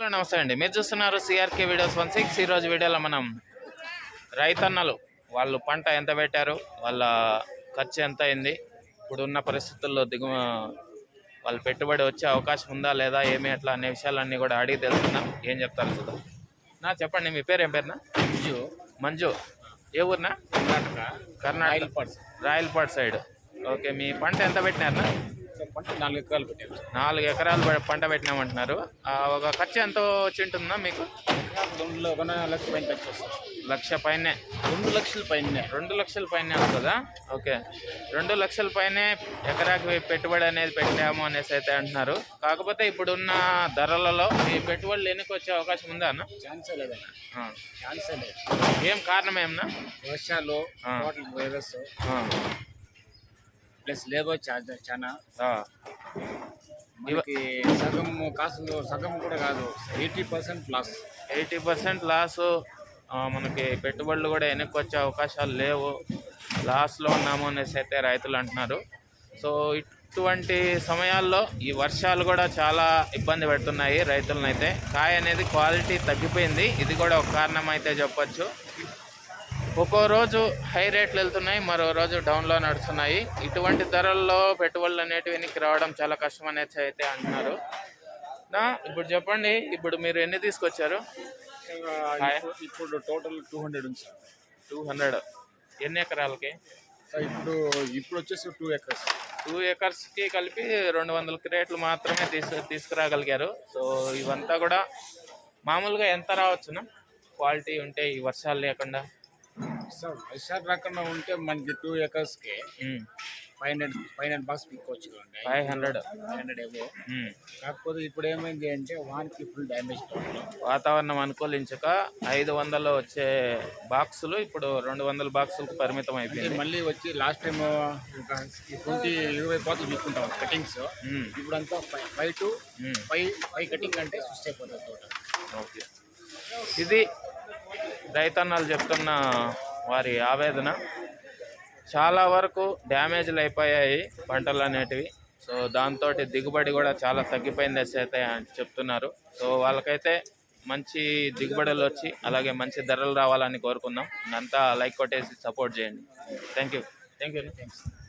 Hello, నమస్తే అండి. మీరు చూస్తున్నారు సిఆర్కే వీడియోస్ వన్ సిక్స్ ఈరోజు వీడియోలో మనం రైతన్నలు వాళ్ళు పంట ఎంత పెట్టారు వాళ్ళ ఖర్చు ఎంత అయింది ఇప్పుడు ఉన్న పరిస్థితుల్లో దిగు వాళ్ళు పెట్టుబడి వచ్చే అవకాశం ఉందా లేదా ఏమి ఎట్లా అనే విషయాలన్నీ కూడా అడిగి తెలుసుకుందాం. ఏం చెప్తారు చూద్దాం. నా చెప్పండి మీ పేరు ఏం పేరునా? మంజు. మంజు. ఏ ఊరినా? కర్ణాటక. కర్ణాటక. రాయలపాడు రాయలపాడ్ సైడ్. ఓకే మీ పంట ఎంత పెట్టినారనా పంట నాలుగు ఎకరాలు పెట్టాము నాలుగు ఎకరాలు పంట పెట్టినామంటున్నారు. ఒక ఖర్చు ఎంత వచ్చి ఉంటుందా మీకు? లక్ష పైన ఖర్చు లక్ష పైనే. రెండు లక్షల పైన. రెండు లక్షల పైనే వస్తుందా ఓకే. రెండు లక్షల పైనే ఎకరాకి పెట్టుబడి అనేది పెట్టాము అనేసి అయితే అంటున్నారు. కాకపోతే ఇప్పుడున్న ధరలలో ఈ పెట్టుబడులు ఎన్నికి వచ్చే అవకాశం ఉందా అన్న? ఛాన్సే లేదన్న. ఛాన్సే లేదు. ఏం కారణం ఏమన్నా? వర్షాలు. ప్లస్ లేబర్ ఛార్జ్ చాలా. మనకి సగం కాసు సగం కూడా కాదు eighty percent plus eighty percent loss మనకి పెట్టుబడులు కూడా వెనక్కి వచ్చే అవకాశాలు లేవు. లాస్లో ఉన్నాము అనేసి అయితే రైతులు అంటున్నారు. సో ఇటువంటి సమయాల్లో ఈ వర్షాలు కూడా చాలా ఇబ్బంది పెడుతున్నాయి రైతులను అయితే కాయ అనేది క్వాలిటీ తగ్గిపోయింది. ఇది కూడా ఒక కారణం అయితే చెప్పొచ్చు. ఒక్కో రోజు హై రేట్లు వెళ్తున్నాయి మరో రోజు డౌన్లో నడుస్తున్నాయి. ఇటువంటి ధరల్లో పెట్టుబడులు అనేటివి వెనక్కి రావడం చాలా కష్టం అనేసి అయితే అంటున్నారు. ఇప్పుడు చెప్పండి ఇప్పుడు మీరు ఎన్ని తీసుకొచ్చారు. ఇప్పుడు- టోటల్ టూ హండ్రెడ్ ఉంది సార్. Two hundred. ఎన్ని ఎకరాలకి? ఇప్పుడు ఇప్పుడు వచ్చేసి టూ ఎకర్స్. టూ ఎకర్స్కి కలిపి రెండు వందల క్రేట్లు మాత్రమే తీసు తీసుకురాగలిగారు. సో ఇవంతా కూడా మామూలుగా ఎంత రావచ్చునా? క్వాలిటీ ఉంటే ఈ వర్షాలు లేకుండా. సార్ వర్షాలు రాకుండా ఉంటే మనకి two ఎకర్స్కి five hundred five hundred boxes పిక్కోవచ్చు చూడండి. ఫైవ్ హండ్రెడ్ ఫైవ్ హండ్రెడ్ ఏవో కాకపోతే ఇప్పుడు ఏమైంది అంటే వానికి ఫుల్ డ్యామేజ్ వాతావరణం అనుకూలించక ఐదు వందలు వచ్చే బాక్సులు ఇప్పుడు రెండు వందల బాక్సులకు పరిమితం అయిపోయింది. మళ్ళీ వచ్చి లాస్ట్ టైం ట్వంటీ ఇరవై పాతులు తీసుకుంటాం కటింగ్స్. ఇప్పుడు అంతా five five two. Five five cutting అంటే స్విచ్ అయిపోతుంది ఓకే. ఇది రైతన్నలు చెప్తున్న వారి ఆవేదన. చాలా వరకు డ్యామేజ్లు అయిపోయాయి పంటలు అనేటివి. సో దాంతో దిగుబడి కూడా చాలా తగ్గిపోయింది అయితే చెప్తున్నారు. సో వాళ్ళకైతే మంచి దిగుబడులు వచ్చి అలాగే మంచి ధరలు రావాలని కోరుకుందాం. అంతా లైక్ కొట్టేసి సపోర్ట్ చేయండి. Thank you. Thank you thanks.